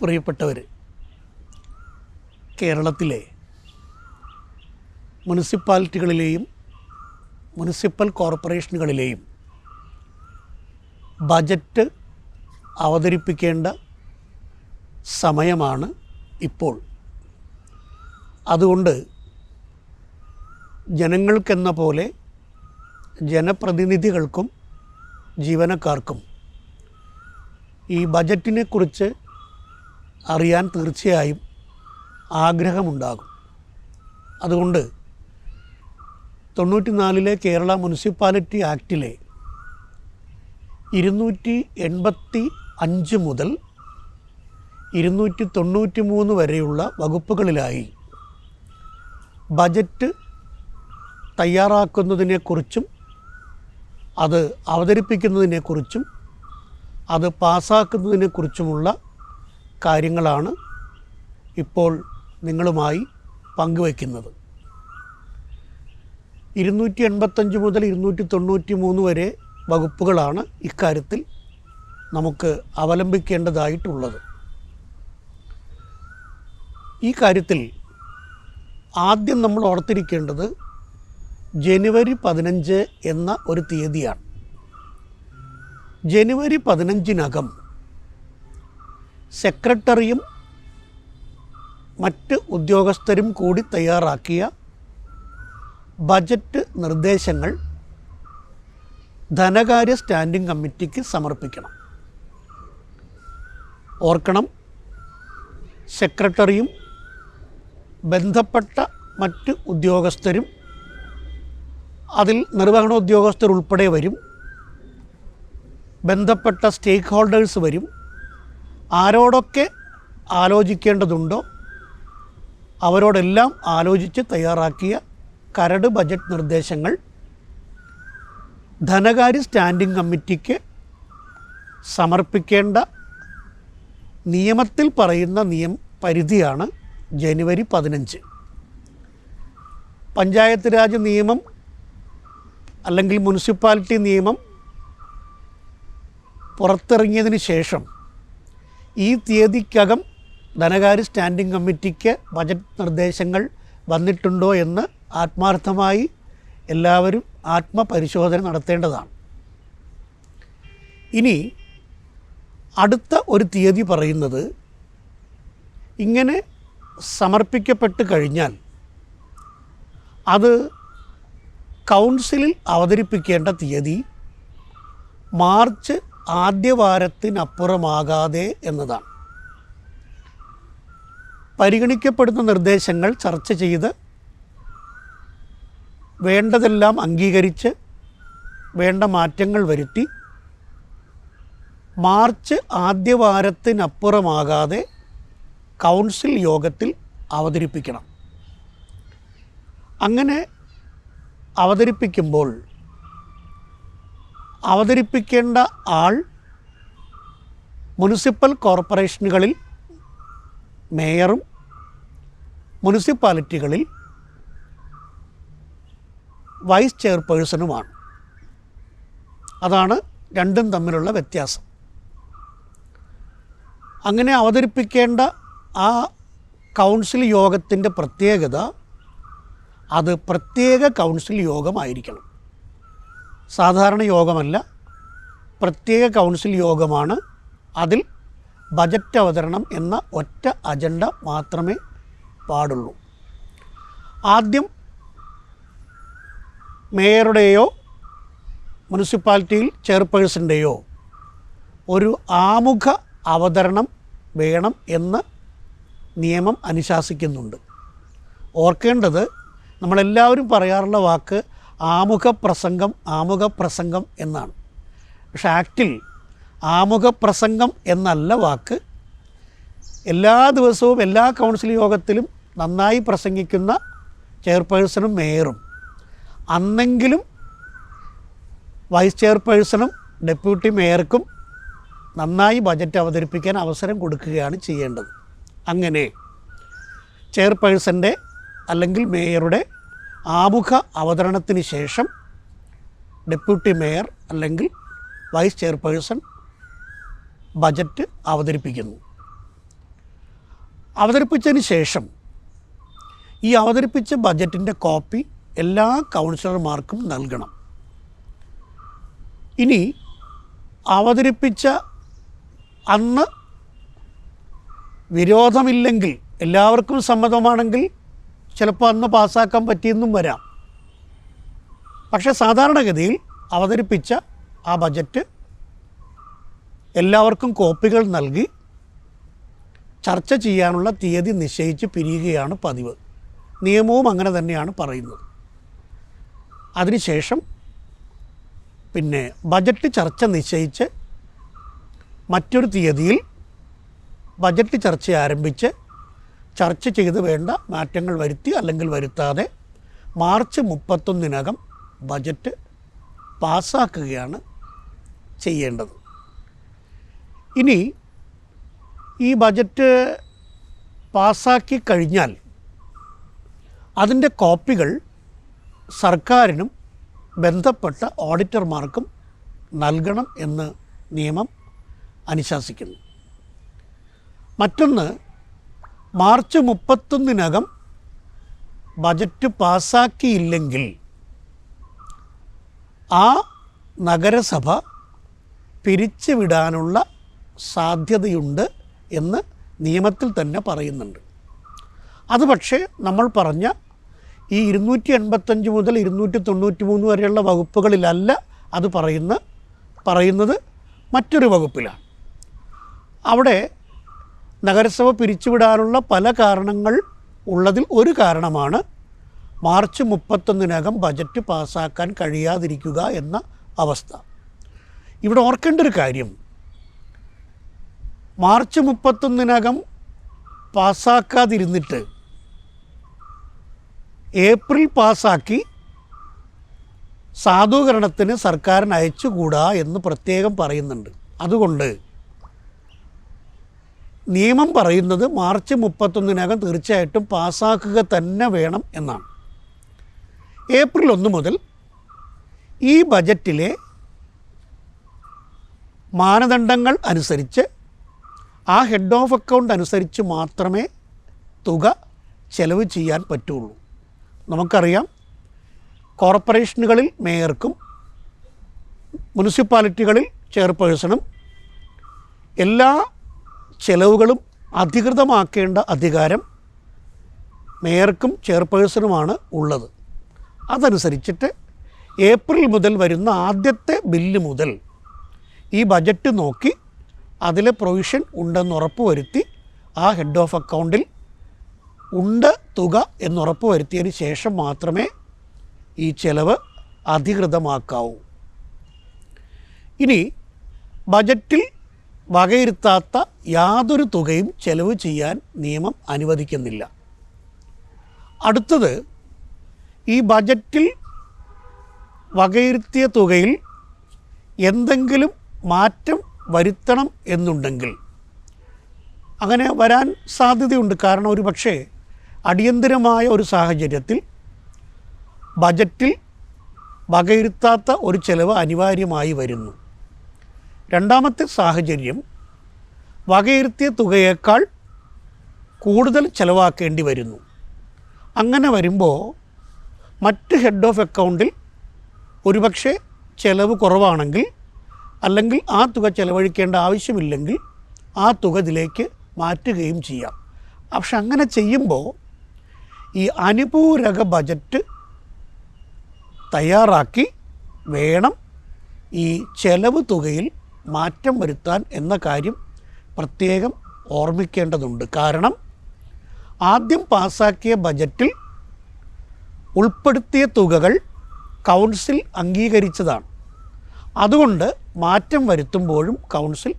പ്രിയപ്പെട്ടവർ കേരളത്തിലെ മുനിസിപ്പാലിറ്റികളിലെയും municipal കോർപ്പറേഷനുകളിലെയും budget അവതരിപ്പിക്കേണ്ട സമയമാണ് ഇപ്പോൾ. അതുകൊണ്ട് ജനങ്ങൾക്കെന്ന പോലെ ജനപ്രതിനിധികൾക്കും ജീവനക്കാർക്കും ഈ ബജറ്റിനെക്കുറിച്ച് അറിയാൻ തീർച്ചയായും ആഗ്രഹമുണ്ടാകും. അതുകൊണ്ട് തൊണ്ണൂറ്റിനാലിലെ കേരള മുനിസിപ്പാലിറ്റി ആക്റ്റിലെ ഇരുന്നൂറ്റി എൺപത്തി അഞ്ച് മുതൽ ഇരുന്നൂറ്റി തൊണ്ണൂറ്റി മൂന്ന് വരെയുള്ള വകുപ്പുകളിലായി ബജറ്റ് തയ്യാറാക്കുന്നതിനെക്കുറിച്ചും അത് അവതരിപ്പിക്കുന്നതിനെക്കുറിച്ചും അത് പാസ്സാക്കുന്നതിനെക്കുറിച്ചുമുള്ള കാര്യങ്ങളാണ് ഇപ്പോൾ നിങ്ങളുമായി പങ്കുവയ്ക്കുന്നത്. ഇരുന്നൂറ്റി എൺപത്തഞ്ച് മുതൽ ഇരുന്നൂറ്റി തൊണ്ണൂറ്റി മൂന്ന് വരെ വകുപ്പുകളാണ് ഇക്കാര്യത്തിൽ നമുക്ക് അവലംബിക്കേണ്ടതായിട്ടുള്ളത്. ഈ കാര്യത്തിൽ ആദ്യം നമ്മൾ ഓർത്തിരിക്കേണ്ടത് ജനുവരി പതിനഞ്ച് എന്ന ഒരു തീയതിയാണ്. ജനുവരി പതിനഞ്ചിനകം സെക്രട്ടറിയും മറ്റ് ഉദ്യോഗസ്ഥരും കൂടി തയ്യാറാക്കിയ ബജറ്റ് നിർദ്ദേശങ്ങൾ ധനകാര്യ സ്റ്റാൻഡിംഗ് കമ്മിറ്റിക്ക് സമർപ്പിക്കണം. ഓർക്കണം സെക്രട്ടറിയും ബന്ധപ്പെട്ട മറ്റ് ഉദ്യോഗസ്ഥരും അതിൽ നിർവഹണ ഉദ്യോഗസ്ഥർ ഉൾപ്പെടെ വരും ബന്ധപ്പെട്ട സ്റ്റേക്ക് ഹോൾഡേഴ്സ് വരും ആരോടൊക്കെ ആലോചിക്കേണ്ടതുണ്ടോ അവരോടെല്ലാം ആലോചിച്ച് തയ്യാറാക്കിയ കരട് ബജറ്റ് നിർദ്ദേശങ്ങൾ ധനകാര്യ സ്റ്റാൻഡിംഗ് കമ്മിറ്റിക്ക് സമർപ്പിക്കേണ്ട നിയമത്തിൽ പറയുന്ന നിയം പരിധിയാണ് ജനുവരി പതിനഞ്ച്. പഞ്ചായത്ത് രാജ് നിയമം അല്ലെങ്കിൽ മുനിസിപ്പാലിറ്റി നിയമം പുറത്തിറങ്ങിയതിന് ശേഷം ഈ തീയതിക്കകം ധനകാര്യ സ്റ്റാൻഡിംഗ് കമ്മിറ്റിക്ക് ബജറ്റ് നിർദ്ദേശങ്ങൾ വന്നിട്ടുണ്ടോ എന്ന് ആത്മാർത്ഥമായി എല്ലാവരും ആത്മപരിശോധന നടത്തേണ്ടതാണ്. ഇനി അടുത്ത ഒരു തീയതി പറയുന്നത് ഇങ്ങനെ സമർപ്പിക്കപ്പെട്ട് കഴിഞ്ഞാൽ അത് കൗൺസിലിൽ അവതരിപ്പിക്കേണ്ട തീയതി മാർച്ച് ആദ്യവാരത്തിനപ്പുറമാകാതെ എന്നതാണ്. പരിഗണിക്കപ്പെടുന്ന നിർദ്ദേശങ്ങൾ ചർച്ച ചെയ്ത് വേണ്ടതെല്ലാം അംഗീകരിച്ച് വേണ്ട മാറ്റങ്ങൾ വരുത്തി മാർച്ച് ആദ്യവാരത്തിനപ്പുറമാകാതെ കൗൺസിൽ യോഗത്തിൽ അവതരിപ്പിക്കണം. അങ്ങനെ അവതരിപ്പിക്കുമ്പോൾ അവതരിപ്പിക്കേണ്ട ആൾ മുനിസിപ്പൽ കോർപ്പറേഷനുകളിൽ മേയറും മുനിസിപ്പാലിറ്റികളിൽ വൈസ് ചെയർപേഴ്സണുമാണ്. അതാണ് രണ്ടും തമ്മിലുള്ള വ്യത്യാസം. അങ്ങനെ അവതരിപ്പിക്കേണ്ട ആ കൗൺസിൽ യോഗത്തിന്റെ പ്രത്യേകത അത് പ്രത്യേക കൗൺസിൽ യോഗമായിരിക്കണം. സാധാരണ യോഗമല്ല. പ്രത്യേക കൗൺസിൽ യോഗമാണ്. അതിൽ ബജറ്റ് അവതരണം എന്ന ഒറ്റ അജണ്ട മാത്രമേ പാടുള്ളൂ. ആദ്യം മേയറുടെയോ മുനിസിപ്പാലിറ്റിയിൽ ചെയർപേഴ്സന്റെയോ ഒരു ആമുഖ അവതരണം വേണം എന്ന് നിയമം അനുശാസിക്കുന്നുണ്ട്. ഓർക്കേണ്ടത് നമ്മളെല്ലാവരും പറയാറുള്ള വാക്ക് ആമുഖ പ്രസംഗം ആമുഖ പ്രസംഗം എന്നാണ്. പക്ഷെ ആക്റ്റിൽ ആമുഖ പ്രസംഗം എന്നല്ല വാക്ക്. എല്ലാ ദിവസവും എല്ലാ കൗൺസിൽ യോഗത്തിലും നന്നായി പ്രസംഗിക്കുന്ന ചെയർപേഴ്സണും മേയറും. അന്നെങ്കിലും വൈസ് ചെയർപേഴ്സണും ഡെപ്യൂട്ടി മേയർക്കും നന്നായി ബജറ്റ് അവതരിപ്പിക്കാൻ അവസരം കൊടുക്കുകയാണ് ചെയ്യേണ്ടത്. അങ്ങനെ ചെയർപേഴ്സന്റെ അല്ലെങ്കിൽ മേയറുടെ ആമുഖ അവതരണത്തിന് ശേഷം ഡെപ്യൂട്ടി മേയർ അല്ലെങ്കിൽ വൈസ് ചെയർപേഴ്സൺ ബജറ്റ് അവതരിപ്പിക്കുന്നു. അവതരിപ്പിച്ചതിന് ശേഷം ഈ അവതരിപ്പിച്ച ബജറ്റിന്റെ കോപ്പി എല്ലാ കൗൺസിലർമാർക്കും നൽകണം. ഇനി അവതരിപ്പിച്ച അന്ന് വിരോധമില്ലെങ്കിൽ എല്ലാവർക്കും സമ്മതമാണെങ്കിൽ ചിലപ്പോൾ അന്ന് പാസ്സാക്കാൻ പറ്റിയെന്നും വരാം. പക്ഷേ സാധാരണഗതിയിൽ അവതരിപ്പിച്ച ആ ബജറ്റ് എല്ലാവർക്കും കോപ്പികൾ നൽകി ചർച്ച ചെയ്യാനുള്ള തീയതി നിശ്ചയിച്ച് പിരിയുകയാണ് പതിവ്. നിയമവും അങ്ങനെ തന്നെയാണ് പറയുന്നത്. അതിനുശേഷം പിന്നെ ബജറ്റ് ചർച്ച നിശ്ചയിച്ച് മറ്റൊരു തീയതിയിൽ ബജറ്റ് ചർച്ച ആരംഭിച്ച് ചർച്ച ചെയ്ത് വേണ്ട മാറ്റങ്ങൾ വരുത്തി അല്ലെങ്കിൽ വരുത്താതെ മാർച്ച് മുപ്പത്തൊന്നിനകം ബജറ്റ് പാസ്സാക്കുകയാണ് ചെയ്യേണ്ടത്. ഇനി ഈ ബജറ്റ് പാസ്സാക്കി കഴിഞ്ഞാൽ അതിന്റെ കോപ്പികൾ സർക്കാരിനും ബന്ധപ്പെട്ട ഓഡിറ്റർമാർക്കും നൽകണം എന്ന് നിയമം അനുശാസിക്കുന്നു. മറ്റൊന്ന് മാർച്ച് മുപ്പത്തൊന്നിനകം ബജറ്റ് പാസ്സാക്കിയില്ലെങ്കിൽ ആ നഗരസഭ പിരിച്ചുവിടാനുള്ള സാധ്യതയുണ്ട് എന്ന് നിയമത്തിൽ തന്നെ പറയുന്നുണ്ട്. അത് പക്ഷേ നമ്മൾ പറഞ്ഞ ഈ ഇരുന്നൂറ്റി എൺപത്തഞ്ച് മുതൽ ഇരുന്നൂറ്റി തൊണ്ണൂറ്റി മൂന്ന് വരെയുള്ള വകുപ്പുകളിലല്ല അത് പറയുന്ന പറയുന്നത് മറ്റൊരു വകുപ്പിലാണ്. അവിടെ നഗരസഭ പിരിച്ചുവിടാനുള്ള പല കാരണങ്ങൾ ഉള്ളതിൽ ഒരു കാരണമാണ് മാർച്ച് മുപ്പത്തൊന്നിനകം ബജറ്റ് പാസ്സാക്കാൻ കഴിയാതിരിക്കുക എന്ന അവസ്ഥ. ഇവിടെ ഓർക്കേണ്ട ഒരു കാര്യം. മാർച്ച് മുപ്പത്തൊന്നിനകം പാസ്സാക്കാതിരുന്നിട്ട് ഏപ്രിൽ പാസ്സാക്കി സാധൂകരണത്തിന് സർക്കാരിന് അയച്ചുകൂടാ എന്ന് പ്രത്യേകം പറയുന്നുണ്ട്. അതുകൊണ്ട് നിയമം പറയുന്നത് മാർച്ച് മുപ്പത്തൊന്നിനകം തീർച്ചയായിട്ടും പാസ്സാക്കുക തന്നെ വേണം എന്നാണ്. ഏപ്രിൽ ഒന്ന് മുതൽ ഈ ബജറ്റിലെ മാനദണ്ഡങ്ങൾ അനുസരിച്ച് ആ ഹെഡ് ഓഫ് അക്കൗണ്ട് അനുസരിച്ച് മാത്രമേ തുക ചെലവ് ചെയ്യാൻ പറ്റുള്ളൂ. നമുക്കറിയാം കോർപ്പറേഷനുകളിൽ മേയർക്കും മുനിസിപ്പാലിറ്റികളിൽ ചെയർപേഴ്സണും എല്ലാ ചെലവുകളും അധികൃതമാക്കേണ്ട അധികാരം മേയർക്കും ചെയർപേഴ്സണുമാണ് ഉള്ളത്. അതനുസരിച്ചിട്ട് ഏപ്രിൽ മുതൽ വരുന്ന ആദ്യത്തെ ബില്ല് മുതൽ ഈ ബജറ്റ് നോക്കി അതിലെ പ്രൊവിഷൻ ഉണ്ടെന്ന് ഉറപ്പുവരുത്തി ആ ഹെഡ് ഓഫ് അക്കൗണ്ടിൽ ഉണ്ട് തുക എന്നുറപ്പ് വരുത്തിയതിന് ശേഷം മാത്രമേ ഈ ചെലവ് അധികൃതമാക്കാവൂ. ഇനി ബജറ്റിൽ വകയിരുത്താത്ത യാതൊരു തുകയും ചെലവ് ചെയ്യാൻ നിയമം അനുവദിക്കുന്നില്ല. അടുത്തത് ഈ ബജറ്റിൽ വകയിരുത്തിയ തുകയിൽ എന്തെങ്കിലും മാറ്റം വരുത്തണം എന്നുണ്ടെങ്കിൽ. അങ്ങനെ വരാൻ സാധ്യതയുണ്ട്. കാരണം ഒരു പക്ഷേ അടിയന്തിരമായ ഒരു സാഹചര്യത്തിൽ ബജറ്റിൽ വകയിരുത്താത്ത ഒരു ചെലവ് അനിവാര്യമായി വരുന്നു. രണ്ടാമത്തെ സാഹചര്യം വകയിരുത്തിയ തുകയേക്കാൾ കൂടുതൽ ചിലവാക്കേണ്ടി വരുന്നു. അങ്ങനെ വരുമ്പോൾ മറ്റ് ഹെഡ് ഓഫ് അക്കൗണ്ടിൽ ഒരുപക്ഷെ ചിലവ് കുറവാണെങ്കിൽ അല്ലെങ്കിൽ ആ തുക ചിലവഴിക്കേണ്ട ആവശ്യമില്ലെങ്കിൽ ആ തുക ഇതിലേക്ക് മാറ്റുകയും ചെയ്യാം. പക്ഷെ അങ്ങനെ ചെയ്യുമ്പോൾ ഈ അനുപൂരക ബജറ്റ് തയ്യാറാക്കി വേണം ഈ ചെലവ് തുകയിൽ മാറ്റം വരുത്താൻ എന്ന കാര്യം പ്രത്യേകം ഓർമ്മിക്കേണ്ടതുണ്ട്. കാരണം ആദ്യം പാസാക്കിയ ബജറ്റിൽ ഉൾപ്പെടുത്തിയ തുകകൾ കൗൺസിൽ അംഗീകരിച്ചതാണ്. അതുകൊണ്ട് മാറ്റം വരുത്തുമ്പോഴും കൗൺസിൽ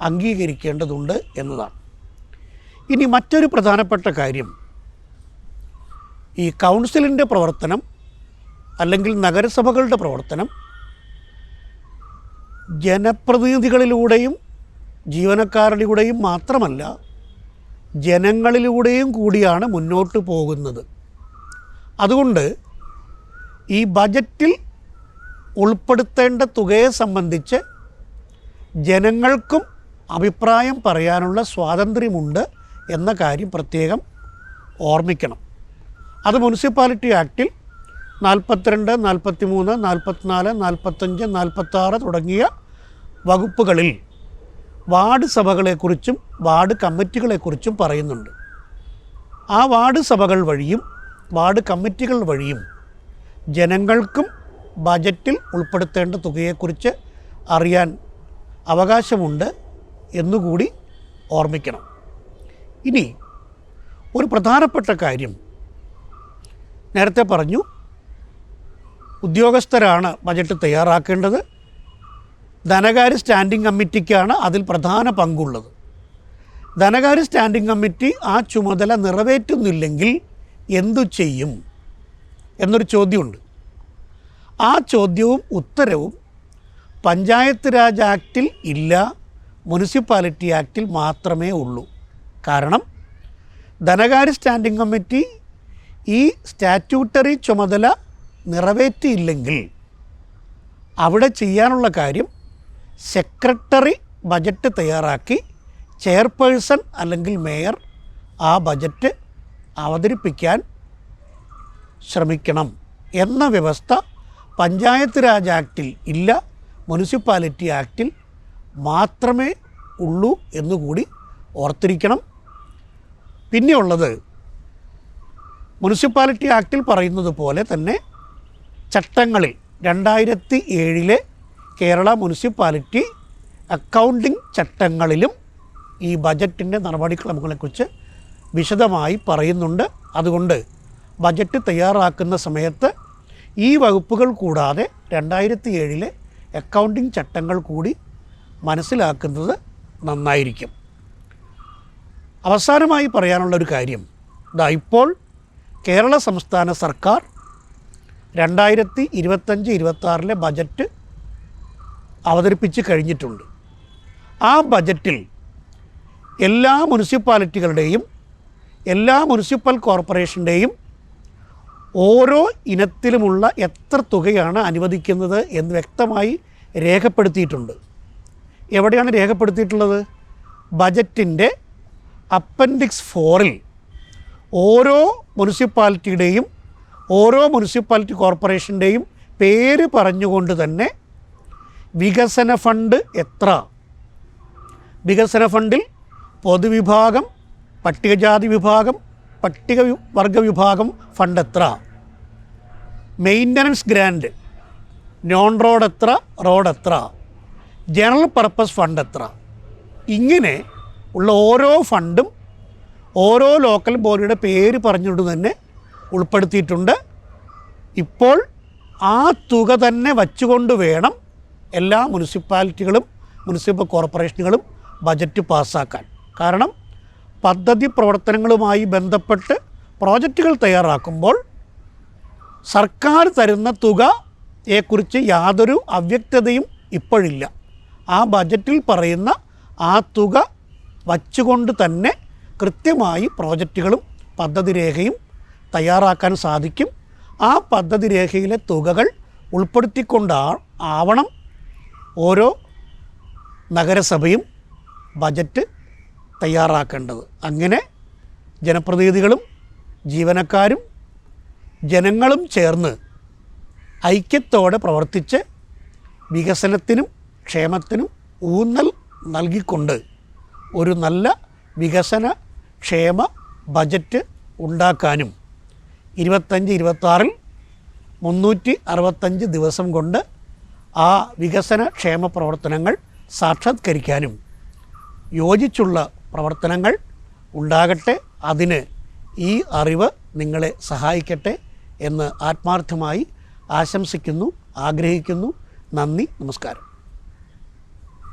അംഗീകരിക്കേണ്ടതുണ്ട് എന്നതാണ്. ഇനി മറ്റൊരു പ്രധാനപ്പെട്ട കാര്യം. ഈ കൗൺസിലിന്റെ പ്രവർത്തനം അല്ലെങ്കിൽ നഗരസഭകളുടെ പ്രവർത്തനം ജനപ്രതിനിധികളിലൂടെയും ജീവനക്കാരിലൂടെയും മാത്രമല്ല ജനങ്ങളിലൂടെയും കൂടിയാണ് മുന്നോട്ട് പോകുന്നത്. അതുകൊണ്ട് ഈ ബജറ്റിൽ ഉൾപ്പെടുത്തേണ്ട തുകയെ സംബന്ധിച്ച് ജനങ്ങൾക്കും അഭിപ്രായം പറയാനുള്ള സ്വാതന്ത്ര്യമുണ്ട് എന്ന കാര്യം പ്രത്യേകം ഓർമ്മിക്കണം. അത് മുനിസിപ്പാലിറ്റി ആക്ടിൽ നാൽപ്പത്തിരണ്ട് നാൽപ്പത്തി മൂന്ന് നാൽപ്പത്തിനാല് നാൽപ്പത്തഞ്ച് നാൽപ്പത്താറ് തുടങ്ങിയ വകുപ്പുകളിൽ വാർഡ് സഭകളെക്കുറിച്ചും വാർഡ് കമ്മിറ്റികളെക്കുറിച്ചും പറയുന്നുണ്ട്. ആ വാർഡ് സഭകൾ വഴിയും വാർഡ് കമ്മിറ്റികൾ വഴിയും ജനങ്ങൾക്കും ബജറ്റിൽ ഉൾപ്പെടുത്തേണ്ട തുകയെക്കുറിച്ച് അറിയാൻ അവകാശമുണ്ട് എന്നുകൂടി ഓർമ്മിക്കണം. ഇനി ഒരു പ്രധാനപ്പെട്ട കാര്യം നേരത്തെ പറഞ്ഞു ഉദ്യോഗസ്ഥരാണ് ബജറ്റ് തയ്യാറാക്കേണ്ടത്. ധനകാര്യ സ്റ്റാൻഡിംഗ് കമ്മിറ്റിക്കാണ് അതിൽ പ്രധാന പങ്കുള്ളത്. ധനകാര്യ സ്റ്റാൻഡിംഗ് കമ്മിറ്റി ആ ചുമതല നിറവേറ്റുന്നില്ലെങ്കിൽ എന്തു ചെയ്യും? എന്നൊരു ചോദ്യമുണ്ട്. ആ ചോദ്യവും ഉത്തരവും പഞ്ചായത്ത് രാജ് ആക്റ്റിൽ ഇല്ല മുനിസിപ്പാലിറ്റി ആക്റ്റിൽ മാത്രമേ ഉള്ളൂ. കാരണം ധനകാര്യ സ്റ്റാൻഡിംഗ് കമ്മിറ്റി ഈ സ്റ്റാറ്റ്യൂട്ടറി ചുമതല നിറവേറ്റിയില്ലെങ്കിൽ അവിടെ ചെയ്യാനുള്ള കാര്യം സെക്രട്ടറി ബജറ്റ് തയ്യാറാക്കി ചെയർപേഴ്സൺ അല്ലെങ്കിൽ മേയർ ആ ബജറ്റ് അവതരിപ്പിക്കാൻ ശ്രമിക്കണം എന്ന വ്യവസ്ഥ പഞ്ചായത്ത് രാജ് ആക്റ്റിൽ ഇല്ല മുനിസിപ്പാലിറ്റി ആക്റ്റിൽ മാത്രമേ ഉള്ളൂ എന്നുകൂടി ഓർത്തിരിക്കണം. പിന്നെയുള്ളത് മുനിസിപ്പാലിറ്റി ആക്റ്റിൽ പറയുന്നത് പോലെ തന്നെ ചട്ടങ്ങളിൽ രണ്ടായിരത്തി ഏഴിലെ കേരള മുനിസിപ്പാലിറ്റി അക്കൗണ്ടിംഗ് ചട്ടങ്ങളിലും ഈ ബജറ്റിന്റെ നടപടിക്രമങ്ങളെക്കുറിച്ച് വിശദമായി പറയുന്നുണ്ട്. അതുകൊണ്ട് ബജറ്റ് തയ്യാറാക്കുന്ന സമയത്ത് ഈ വകുപ്പുകൾ കൂടാതെ രണ്ടായിരത്തി ഏഴിലെ അക്കൗണ്ടിംഗ് ചട്ടങ്ങൾ കൂടി മനസ്സിലാക്കുന്നത് നന്നായിരിക്കും. അവസാനമായി പറയാനുള്ള ഒരു കാര്യം. ഇതാ ഇപ്പോൾ കേരള സംസ്ഥാന സർക്കാർ രണ്ടായിരത്തി ഇരുപത്തഞ്ച് ഇരുപത്താറിലെ ബജറ്റ് അവതരിപ്പിച്ച് കഴിഞ്ഞിട്ടുണ്ട്. ആ ബജറ്റിൽ എല്ലാ മുനിസിപ്പാലിറ്റികളുടെയും എല്ലാ മുനിസിപ്പൽ കോർപ്പറേഷന്റെയും ഓരോ ഇനത്തിലുമുള്ള എത്ര തുകയാണ് അനുവദിക്കുന്നത് എന്ന് വ്യക്തമായി രേഖപ്പെടുത്തിയിട്ടുണ്ട്. എവിടെയാണ് രേഖപ്പെടുത്തിയിട്ടുള്ളത്? ബജറ്റിന്റെ അപ്പൻഡിക്സ് ഫോറിൽ ഓരോ മുനിസിപ്പാലിറ്റിയുടെയും ഓരോ മുനിസിപ്പാലിറ്റി കോർപ്പറേഷന്റെയും പേര് പറഞ്ഞുകൊണ്ട് തന്നെ വികസന ഫണ്ട് എത്ര? വികസന ഫണ്ടിൽ പൊതുവിഭാഗം പട്ടികജാതി വിഭാഗം പട്ടിക വർഗ വിഭാഗം ഫണ്ട് എത്ര? മെയിന്റനൻസ് ഗ്രാൻഡ് നോൺ റോഡ് എത്ര റോഡ് എത്ര? ജനറൽ പർപ്പസ് ഫണ്ട് എത്ര? ഇങ്ങനെ ഉള്ള ഓരോ ഫണ്ടും ഓരോ ലോക്കൽ ബോഡിയുടെ പേര് പറഞ്ഞുകൊണ്ട് തന്നെ ഉൾപ്പെടുത്തിയിട്ടുണ്ട്. ഇപ്പോൾ ആ തുക തന്നെ വച്ചുകൊണ്ട് വേണം എല്ലാ മുനിസിപ്പാലിറ്റികളും മുനിസിപ്പൽ കോർപ്പറേഷനുകളും ബജറ്റ് പാസ്സാക്കാൻ. കാരണം പദ്ധതി പ്രവർത്തനങ്ങളുമായി ബന്ധപ്പെട്ട് പ്രോജക്റ്റുകൾ തയ്യാറാക്കുമ്പോൾ സർക്കാർ തരുന്ന തുകയെക്കുറിച്ച് യാതൊരു അവ്യക്തതയും ഇപ്പോഴില്ല. ആ ബജറ്റിൽ പറയുന്ന ആ തുക വച്ചുകൊണ്ട് തന്നെ കൃത്യമായി പ്രോജക്റ്റുകളും പദ്ധതി രേഖയും തയ്യാറാക്കാൻ സാധിക്കും. ആ പദ്ധതി രേഖയിലെ തുകകൾ ഉൾപ്പെടുത്തിക്കൊണ്ടാ ആവണം ഓരോ നഗരസഭയും ബജറ്റ് തയ്യാറാക്കേണ്ടത്. അങ്ങനെ ജനപ്രതിനിധികളും ജീവനക്കാരും ജനങ്ങളും ചേർന്ന് ഐക്യത്തോടെ പ്രവർത്തിച്ച് വികസനത്തിനും ക്ഷേമത്തിനും ഊന്നൽ നൽകിക്കൊണ്ട് ഒരു നല്ല വികസന ക്ഷേമ ബജറ്റ് ഉണ്ടാക്കാനും ഇരുപത്തഞ്ച് ഇരുപത്താറിൽ മുന്നൂറ്റി അറുപത്തഞ്ച് ദിവസം കൊണ്ട് ആ വികസന ക്ഷേമ പ്രവർത്തനങ്ങൾ സാക്ഷാത്കരിക്കാനും യോജിച്ചുള്ള പ്രവർത്തനങ്ങൾ ഉണ്ടാകട്ടെ അതിന് ഈ അറിവ് നിങ്ങളെ സഹായിക്കട്ടെ എന്ന് ആത്മാർത്ഥമായി ആശംസിക്കുന്നു ആഗ്രഹിക്കുന്നു. നന്ദി നമസ്കാരം.